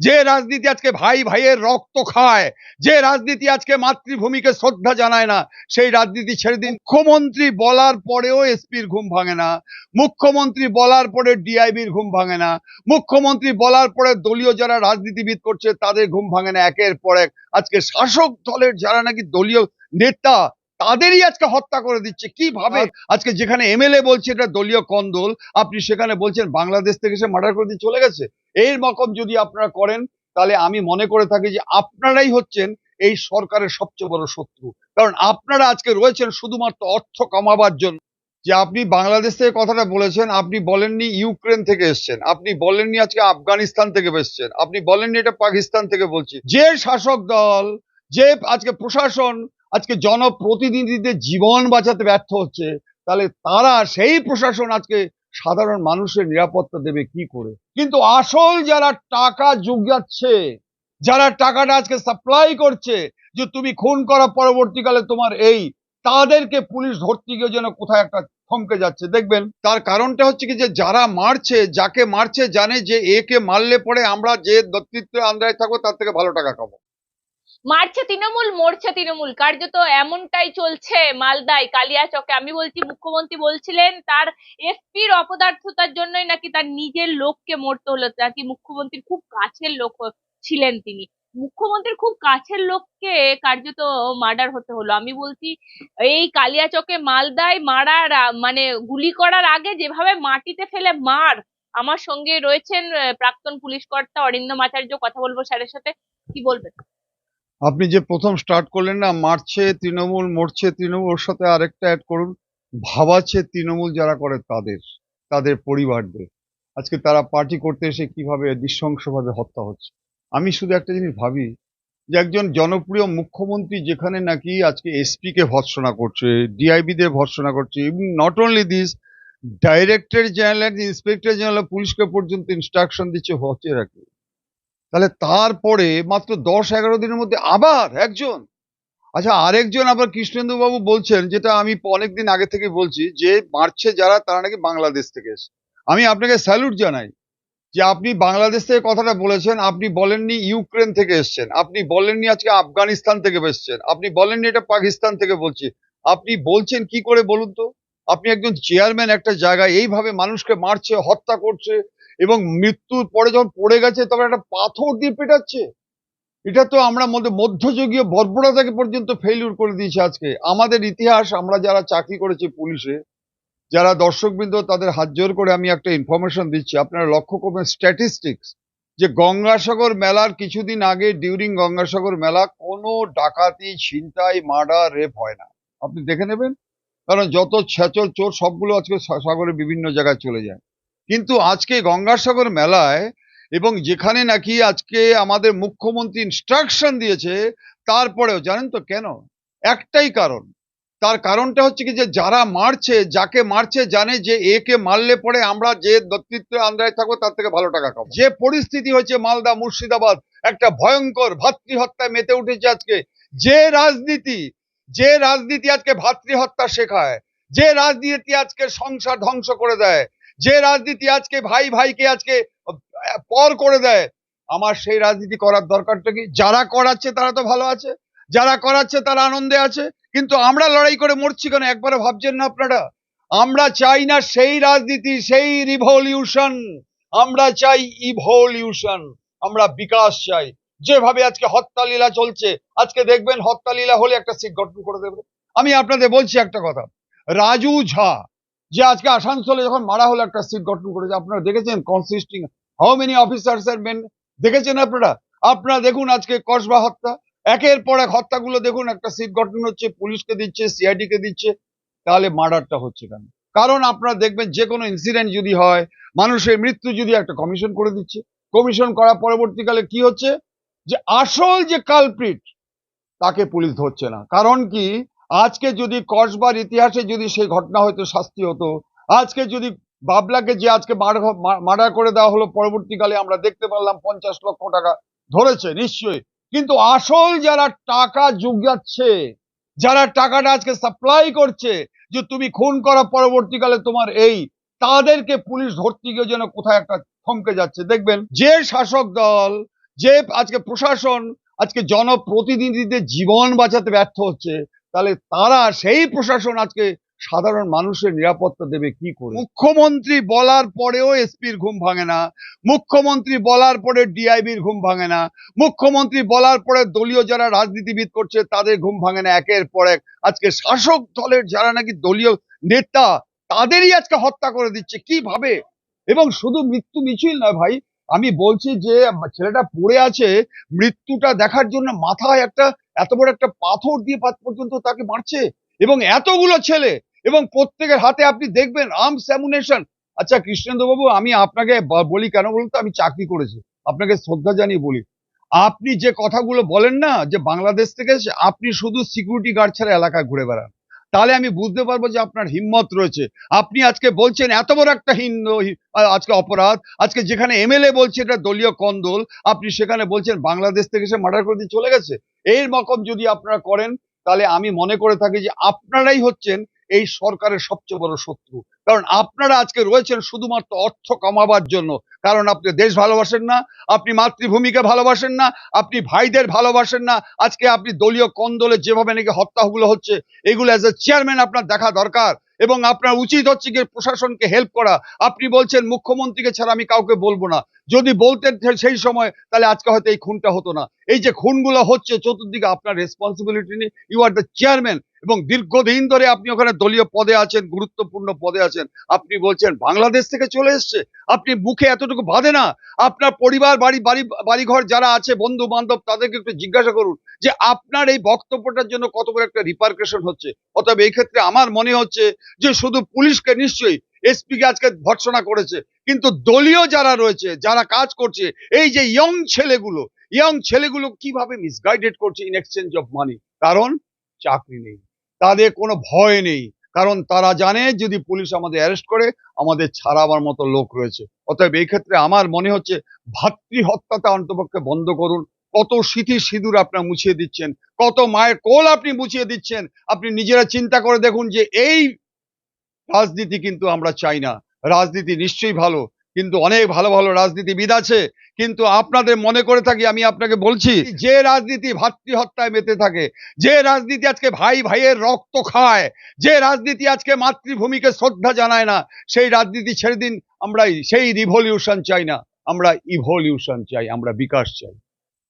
যে রাজনীতি আজকে ভাই ভাইয়ের রক্ত খায়, যে রাজনীতি আজকে মাতৃভূমিকে শ্রদ্ধা জানায় না, সেই রাজনীতি ছেড়ে দিন। মুখ্যমন্ত্রী বলার পরেও এসপির ঘুম ভাঙে না, মুখ্যমন্ত্রী বলার পরে ডিআইবির ঘুম ভাঙে না, মুখ্যমন্ত্রী বলার পরে দলীয় যারা রাজনীতিবিদ করছে তাদের ঘুম ভাঙে না, একের পর এক। আজকে শাসক দলের যারা নাকি দলীয় নেতা তাদেরই আজকে হত্যা করে দিচ্ছে। কীভাবে আজকে যেখানে এমএলএ বলছে এটা দলীয় কন্দল আপনি সেখানে বলছেন বাংলাদেশ থেকে সে মার্ডার করে দিয়ে চলে গেছে। এই রকম যদি আপনারা করেন তাহলে আমি মনে করে থাকি যে আপনারাই হচ্ছেন এই সরকারের সবচেয়ে বড় শত্রু। কারণ আপনারা আজকে রয়েছেন শুধুমাত্র অর্থ কমাবার জন্য। যে আপনি বাংলাদেশ থেকে কথাটা বলেছেন আপনি বলেননি ইউক্রেন থেকে এসছেন আপনি বলেননি আজকে আফগানিস্তান থেকে এসছেন আপনি বলেননি এটা পাকিস্তান থেকে বলছি। যে শাসক দল যে আজকে প্রশাসন আজকে জনপ্রতিনিধিদের জীবন বাঁচাতে ব্যর্থ হচ্ছে, তাহলে তারা সেই প্রশাসন আজকে সাধারণ মানুষের নিরাপত্তা দেবে কি করে? কিন্তু আসল যারা টাকা যোগাচ্ছে যারা টাকাটা আজকে সাপ্লাই করছে, যে তুমি খুন করা পরবর্তীকালে তোমার এই, তাদেরকে পুলিশ ধরতে গিয়ে যেন কোথায় একটা থমকে যাচ্ছে, দেখবেন? তার কারণটা হচ্ছে কি যে যারা মারছে, যাকে মারছে জানে যে একে মারলে পরে আমরা যে নেতৃত্বের আন্দায় থাকব তার থেকে ভালো টাকা খাব। মারছে তৃণমূল, মরছে তৃণমূল। কার্যত এমনটাই চলছে মালদায় কালিয়াচকে আমি বলছি, মুখ্যমন্ত্রী বলছিলেন, তার এসপির অপদার্থতার জন্যই নাকি তার নিজের লোককে মরতে হলো। নাকি মুখ্যমন্ত্রীর খুব কাছের লোক ছিলেন তিনি। মুখ্যমন্ত্রীর খুব কাছের লোককে কার্যত মার্ডার হতে হলো। আমি বলছি, এই কালিয়াচকে মালদায় মারার মানে গুলি করার আগে যেভাবে মাটিতে ফেলে মার, আমার সঙ্গে রয়েছেন প্রাক্তন পুলিশ কর্তা অরিন্দম আচার্য, কথা বলব স্যারের সাথে। কি বলবেন? আপনি যে প্রথম স্টার্ট করলেন না, মারছে তৃণমূল, মরছে তৃণমূল, ওর সাথে আরেকটা অ্যাড করুন। ভাবাচ্ছে তৃণমূল যারা করে তাদের তাদের পরিবারদের। আজকে তারা পার্টি করতে এসে কীভাবে নৃশংসভাবে হত্যা হচ্ছে? আমি শুধু একটা জিনিস ভাবি যে একজন জনপ্রিয় মুখ্যমন্ত্রী যেখানে নাকি আজকে এসপি কে ভর্সনা করছে ডিআইবি দের ভর্সনা করছে, এবং not only this director general inspector general পুলিশকে পর্যন্ত ইনস্ট্রাকশন দিচ্ছে, হচ্ছে রাখে তাহলে তারপরে মাত্র দশ এগারো দিনের মধ্যে আবার একজন? আচ্ছা আরেকজন আবার কৃষ্ণেন্দুবাবু বলছেন, যেটা আমি অনেকদিন আগে থেকে বলছি, যে মারছে যারা, তারা নাকি বাংলাদেশ থেকে এসে আমি আপনাকে স্যালুট জানাই যে আপনি বাংলাদেশ থেকে কথাটা বলেছেন, আপনি বলেননি ইউক্রেন থেকে এসছেন, আপনি বলেননি আজকে আফগানিস্তান থেকে এসছেন, আপনি বলেননি এটা পাকিস্তান থেকে বলছি। আপনি বলছেন কি করে বলুন তো? আপনি একজন চেয়ারম্যান একটা জায়গায়, এইভাবে মানুষকে মারছে, হত্যা করছে এবং মৃত্যুর পরে যখন পড়ে গেছে, তখন একটা পাথর দিয়ে পেটাচ্ছে। এটা তো আমরা মধ্যে মধ্যযুগীয় বর্বরতাকে পর্যন্ত ফেলিউর করে দিয়েছে আজকে। আমাদের ইতিহাস, আমরা যারা চাকরি করেছি পুলিশে, যারা দর্শকবৃন্দ, তাদের হাত জোর করে আমি একটা ইনফরমেশন দিচ্ছি। আপনারা লক্ষ্য করবেন স্ট্যাটিস্টিক্স যে গঙ্গাসাগর মেলার কিছুদিন আগে ডিউরিং গঙ্গাসাগর মেলা, কোনো ডাকাতি, ছিনতাই, মার্ডার রেপ হয় না। আপনি দেখে নেবেন। কারণ যত ছেচল চোর সবগুলো আজকে সাগরে বিভিন্ন জায়গায় চলে যায়। কিন্তু আজকে গঙ্গাসাগর মেলায় এবং যেখানে নাকি আজকে আমাদের মুখ্যমন্ত্রী ইনস্ট্রাকশন দিয়েছে, তারপরেও জানেন তো কেন? একটাই কারণ। তার কারণটা হচ্ছে কি যে যারা মারছে, যাকে মারছে জানে যে একে মারলে পরে আমরা যে নেতৃত্বের আন্দায় থাকব তার থেকে ভালো টাকা খাব। যে পরিস্থিতি হয়েছে মালদা, মুর্শিদাবাদ, একটা ভয়ঙ্কর ভাতৃহত্যায় মেতে উঠেছে আজকে। যে রাজনীতি যে রাজনীতি আজকে ভাতৃহত্যা শেখায়, যে রাজনীতি আজকে সংসার ধ্বংস করে দেয় যে রাজনীতি আজকে ভাই ভাইকে আজকে পর করে দেয়, আমার সেই রাজনীতি করার দরকারটা কি? যারা করাচ্ছে তারা তো ভালো আছে, যারা করাচ্ছে তারা আনন্দে আছে, কিন্তু আমরা লড়াই করে মরছি কেন? একবারও ভাবছেন না আপনারা? আমরা চাই না সেই রাজনীতি, সেই রিভলিউশন আমরা চাই ইভলিউশন আমরা বিকাশ চাই। যেভাবে আজকে হত্যা লীলা চলছে, আজকে দেখবেন হত্যা লীলা হলে একটা সিট গঠন করে দেবে। আমি আপনাদের বলছি একটা কথা, রাজু ঝা যে আজকে আসানসোলে যখন মারা হলো একটা সিট গঠন করেছে, আপনারা দেখেছেন কনসিস্টিং হাউ মেনি অফিসার্স আর মেন দেখেছেন আপনারা? আপনারা দেখুন আজকে কসবা হত্যা, একের পর এক হত্যাগুলো দেখুন, একটা সিট গঠন হচ্ছে, পুলিশকে দিচ্ছে সিআইডি কে দিচ্ছে, তাহলে মার্ডারটা হচ্ছে কেন? কারণ আপনারা দেখবেন যে কোনো ইনসিডেন্ট যদি হয়, মানুষের মৃত্যু যদি একটা কমিশন করে দিচ্ছে কমিশন করা পরবর্তীকালে কি হচ্ছে? যে আসল যে কালপ্রিট তাকে পুলিশ ধরছে না। কারণ কি? আজকে যদি কসবার ইতিহাসে যদি সেই ঘটনা হয়তো শাস্তি হতো, আজকে যদি বাবলাকে যে আজকে মার্ডার করে দেওয়া হলো, পরবর্তীকালে আমরা দেখতে পারলাম পঞ্চাশ লক্ষ টাকা ধরেছে, নিশ্চয়ই। কিন্তু আসল যারা টাকা যোগাচ্ছে যারা টাকাটা আজকে সাপ্লাই করছে, যে তুমি খুন করা, পরবর্তীকালে তোমার এই, তাদেরকে পুলিশ ধরতে গিয়ে যেন কোথায় একটা থমকে যাচ্ছে। দেখবেন, যে শাসক দল, যে আজকে প্রশাসন, আজকে জনপ্রতিনিধিদের জীবন বাঁচাতে ব্যর্থ হচ্ছে তাহলে তারা সেই প্রশাসন আজকে সাধারণ মানুষের নিরাপত্তা দেবে কি করে? মুখ্যমন্ত্রী বলার পরেও এসপির ঘুম ভাঙে না, মুখ্যমন্ত্রী বলার পরে ডিআইবির ঘুম ভাঙে না, মুখ্যমন্ত্রী বলার পরে দলীয় যারা রাজনীতিবিদ করছে তাদের ঘুম ভাঙে না, একের পর এক। আজকে শাসক দলের যারা নাকি দলীয় নেতা, তাদেরই আজকে হত্যা করে দিচ্ছে কীভাবে এবং শুধু মৃত্যু মিছিল নয় ভাই আমি বলছি যে, ছেলেটা পড়ে আছে, মৃত্যুটা দেখার জন্য মাথায় একটা, এত বড় একটা পাথর দিয়ে পাত পর্যন্ত তাকে মারছে। এবং এতগুলো ছেলে, এবং প্রত্যেকের হাতে আপনি দেখবেন আর্মস অ্যামুনেশন আচ্ছা কৃষ্ণেন্দ্র বাবু আমি আপনাকে বলি কেন বলুন তো? আমি চাকরি করেছি। আপনাকে শ্রদ্ধা জানিয়ে বলি। আপনি যে কথাগুলো বলেন না, যে বাংলাদেশ থেকে আপনি শুধু সিকিউরিটি গার্ড ছাড়া এলাকায় ঘুরে বেড়ান। তাহলে আমি বুঝতে পারব যে আপনার হিম্মত রয়েছে। আপনি আজকে বলছেন, এত বড় একটা হিন্দু, আজকে অপরাধ। আজকে যেখানে এমএলএ বলছে এটা দলীয় কন্দল, আপনি সেখানে বলছেন বাংলাদেশ থেকে সে মার্ডার করে দিয়ে চলে গেছে। এই রকম যদি আপনারা করেন, তাহলে আমি মনে করে থাকি যে আপনারাই হচ্ছেন এই সরকারের সবচেয়ে বড় শত্রু। কারণ আপনারা আজকে রয়েছেন শুধুমাত্র অর্থ কমাবার জন্য। কারণ আপনি দেশ ভালোবাসেন না, আপনি মাতৃভূমিকে ভালোবাসেন না, আপনি ভাইদের ভালোবাসেন না। আজকে আপনি দলীয় কন্দলে যেভাবে নাকি হত্যাগুলো হচ্ছে, এগুলো অ্যাজ এ চেয়ারম্যান আপনার দেখা দরকার। এবং আপনার উচিত হচ্ছে কি প্রশাসনকে হেল্প করা। আপনি বলছেন মুখ্যমন্ত্রীকে ছাড়া আমি কাউকে বলব না। যদি বলতেন সেই সময়, তাহলে আজকে হয়তো এই খুনটা হতো না। এই যে খুনগুলো হচ্ছে, চতুর্দিকে আপনার রেসপন্সিবিলিটি নেই ইউ আর দ্য চেয়ারম্যান এবং দীর্ঘদিন ধরে আপনি ওখানে দলীয় পদে আছেন, গুরুত্বপূর্ণ পদে আছেন। আপনি বলছেন, বাংলাদেশ থেকে চলে এসছে? আপনি মুখে এতটুকু বাঁধে না? আপনার পরিবার, বাড়ি বাড়ি, বাড়িঘর যারা আছে বন্ধু বান্ধব তাদেরকে একটু জিজ্ঞাসা করুন যে আপনার এই বক্তব্যটার জন্য কত বড় একটা রিপার্কেশন হচ্ছে? অতএব এই ক্ষেত্রে আমার মনে হচ্ছে যে শুধু পুলিশকে নিশ্চয়ই এসপি কে আজকে ভর্সনা করেছে। কিন্তু দলীয় যারা রয়েছে, যারা কাজ করছে, এই যে ইয়ং ছেলেগুলো ইয়ং ছেলেগুলো কীভাবে মিসগাইডেড করছে ইন এক্সচেঞ্জ অফ মানি কারণ চাকরি নেই। তাদের কোনো ভয় নেই। কারণ তারা জানে যদি পুলিশ আমাদের অ্যারেস্ট করে, আমাদের ছাড়াবার মতো লোক রয়েছে। অতএব এই ক্ষেত্রে আমার মনে হচ্ছে ভাতৃ হত্যাটা অন্তপক্ষে বন্ধ করুন। কত স্মৃতি সিঁদুর আপনার মুছিয়ে দিচ্ছেন। কত মায়ের কোল আপনি মুছিয়ে দিচ্ছেন। আপনি নিজেরা চিন্তা করে দেখুন যে এই রাজনীতি কিন্তু আমরা চাই না। রাজনীতি নিশ্চয়ই ভালো। কিন্তু অনেক ভালো ভালো রাজনীতিবিদ আছে, কিন্তু আপনাদের মনে করে থাকি, আমি আপনাকে বলছি, যে রাজনীতি ভাতৃহত্যায় মেতে থাকে, যে রাজনীতি আজকে ভাই ভাইয়ের রক্ত খায়, যে রাজনীতি আজকে মাতৃভূমিকে শ্রদ্ধা জানায় না, সেই রাজনীতি ছেড়ে দিন আমরা সেই রিভলিউশন চাই না, আমরা ইভলিউশন চাই, আমরা বিকাশ চাই।